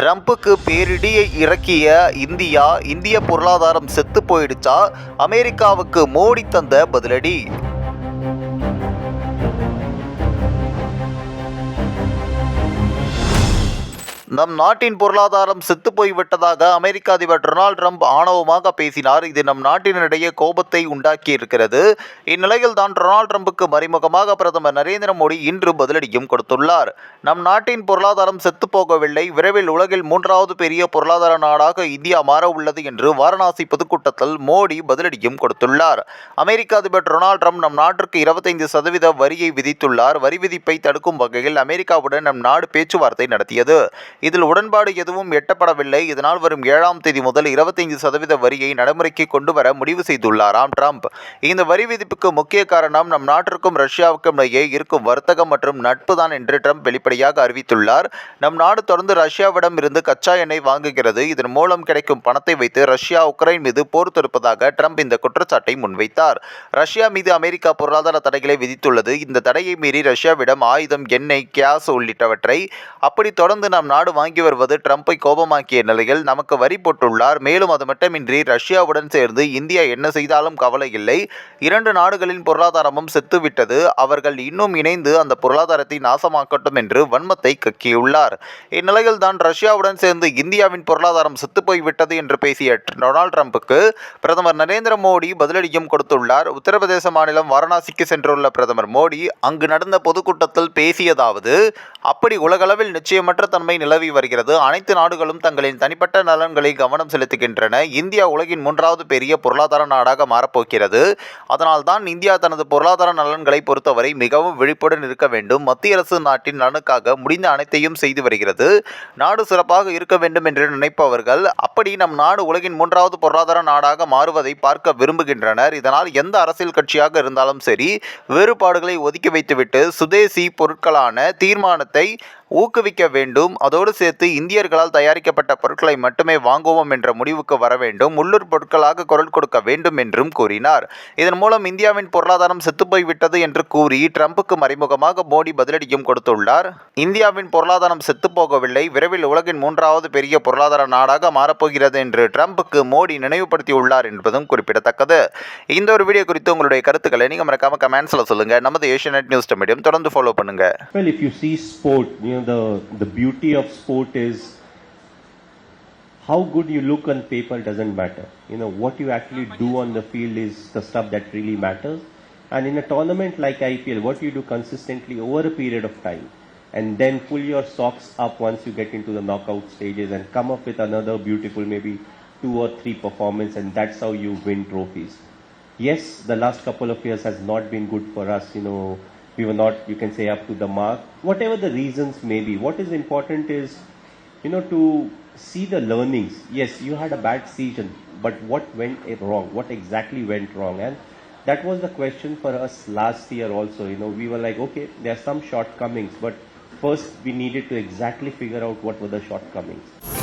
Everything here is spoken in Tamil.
ட்ரம்புக்கு பேரிடியை இறக்கிய இந்தியா இந்திய பொருளாதாரம் செத்து போயிடுச்சா? அமெரிக்காவுக்கு மோடி தந்த பதிலடி. நம் நாட்டின் பொருளாதாரம் செத்துப்போய்விட்டதாக அமெரிக்க அதிபர் டொனால்ட் ட்ரம்ப் ஆணவமாக பேசினார். இது நம் நாட்டினரிடையே கோபத்தை உண்டாக்கி இருக்கிறது இந்நிலையில் தான் டொனால்ட் ட்ரம்புக்கு மறைமுகமாக பிரதமர் நரேந்திர மோடி இன்று பதிலடியும் கொடுத்துள்ளார். நம் நாட்டின் பொருளாதாரம் செத்துப்போகவில்லை விரைவில் உலகில் மூன்றாவது பெரிய பொருளாதார நாடாக இந்தியா மாற உள்ளது என்று வாரணாசி பொதுக்கூட்டத்தில் மோடி பதிலடியும் கொடுத்துள்ளார். அமெரிக்க அதிபர் டொனால்ட் ட்ரம்ப் நம் நாட்டிற்கு இருபத்தைந்து சதவீத வரியை விதித்துள்ளார். வரி விதிப்பை தடுக்கும் வகையில் அமெரிக்காவுடன் நம் நாடு பேச்சுவார்த்தை நடத்தியது. இதில் உடன்பாடு எதுவும் எட்டப்படவில்லை. இதனால் வரும் ஏழாம் தேதி முதல் இருபத்தைந்து சதவீத வரியை நடைமுறைக்கு கொண்டு வர முடிவு செய்துள்ளாராம் ட்ரம்ப். இந்த வரி விதிப்புக்கு முக்கிய காரணம் நம் நாட்டிற்கும் ரஷ்யாவுக்கும் இடையே இருக்கும் வர்த்தகம் மற்றும் நட்பு தான் என்று ட்ரம்ப் வெளிப்படையாக அறிவித்துள்ளார். நம் நாடு தொடர்ந்து ரஷ்யாவிடம் இருந்து கச்சா எண்ணெய் வாங்குகிறது. இதன் மூலம் கிடைக்கும் பணத்தை வைத்து ரஷ்யா உக்ரைன் மீது போர் தொடுப்பதாக ட்ரம்ப் இந்த குற்றச்சாட்டை முன்வைத்தார். ரஷ்யா மீது அமெரிக்கா பொருளாதார தடைகளை விதித்துள்ளது. இந்த தடையை மீறி ரஷ்யாவிடம் ஆயுதம் எண்ணெய் கேஸ் உள்ளிட்டவற்றை அப்படி தொடர்ந்து நம் நாடு வாங்கி வருவது ட்ரம்பை கோபமாக்கிய நிலையில் நமக்கு வரி போட்டுள்ளார். மேலும் அது மட்டுமின்றி ரஷ்யாவுடன் சேர்ந்து இந்தியா என்ன செய்தாலும் கவலை இல்லை. இரண்டு நாடுகளின் பொருளாதாரமும் செத்துவிட்டது. அவர்கள் இன்னும் இணைந்து அந்த பொருளாதாரத்தை நாசமாக்கட்டும் என்று வன்மத்தை கக்கியுள்ளார். இந்நிலையில் தான் ரஷ்யாவுடன் சேர்ந்து இந்தியாவின் பொருளாதாரம் செத்துப்போய்விட்டது என்று பேசிய டொனால்ட் ட்ரம்புக்கு பிரதமர் நரேந்திர மோடி பதிலடியும் கொடுத்துள்ளார். உத்தரப்பிரதேச மாநிலம் வாரணாசிக்கு சென்றுள்ள பிரதமர் மோடி அங்கு நடந்த பொதுக்கூட்டத்தில் பேசியதாவது அப்படி உலகளவில் நிச்சயமற்ற தன்மை நிலவி வருகிறது. அனைத்து நாடுகளும் தங்களின் தனிப்பட்ட நலன்களை கவனம் செலுத்துகின்றன. இந்தியா உலகின் மூன்றாவது பெரிய பொருளாதார நாடாக மாறப்போகிறது. அதனால்தான் இந்தியா தனது பொருளாதார நலன்களை பொறுத்தவரை மிகவும் விழிப்புடன் இருக்க வேண்டும். மத்திய அரசு நாட்டின் நலனுக்காக முடிந்த அனைத்தையும் செய்து வருகிறது. நாடு சிறப்பாக இருக்க வேண்டும் என்று நினைப்பவர்கள் அப்படி நம் நாடு உலகின் மூன்றாவது பொருளாதார நாடாக மாறுவதை பார்க்க விரும்புகின்றனர். இதனால் எந்த அரசியல் கட்சியாக இருந்தாலும் சரி வேறுபாடுகளை ஒதுக்கி வைத்துவிட்டு சுதேசி பொருட்களான தீர்மானத்தை they ஊக்குவிக்க வேண்டும். அதோடு சேர்த்து இந்தியர்களால் தயாரிக்கப்பட்ட பொருட்களை மட்டுமே வாங்குவோம் என்ற முடிவுக்கு வர வேண்டும். உள்ளூர் பொருட்களாக குரல் கொடுக்க வேண்டும் என்றும் கூறினார். இதன் மூலம் இந்தியாவின் பொருளாதாரம் செத்துப்போய்விட்டது என்று கூறி ட்ரம்புக்கு மறைமுகமாக மோடி பதிலடியும் கொடுத்துள்ளார். இந்தியாவின் பொருளாதாரம் செத்துப்போகவில்லை. விரைவில் உலகின் மூன்றாவது பெரிய பொருளாதார நாடாக மாறப்போகிறது என்று ட்ரம்புக்கு மோடி நினைவுபடுத்தியுள்ளார் என்பதும் குறிப்பிடத்தக்கது. இந்த ஒரு வீடியோ குறித்து உங்களுடைய கருத்துக்களை நீங்கள் மறக்காம கமெண்ட்ஸில் சொல்லுங்கள் நமது ஏஷியநெட் நியூஸ் மீடியம் தொடர்ந்து ஃபாலோ பண்ணுங்கள் Know the the beauty of sport is how good you look on paper doesn't matter. You know what you actually do on the field is the stuff that really matters. And in a tournament like IPL, what you do consistently over a period of time, and then pull your socks up once you get into the knockout stages and come up with another beautiful maybe two or three performance, and that's how you win trophies yes, the last couple of years has not been good for us. You know, we were not, you can say, up to the mark. Whatever the reasons may be, what is important is, you know, to see the learnings. Yes, you had a bad season, but what went wrong? What exactly went wrong? And that was the question for us last year also. You know, we were like, okay, there are some shortcomings, but first we needed to exactly figure out what were the shortcomings.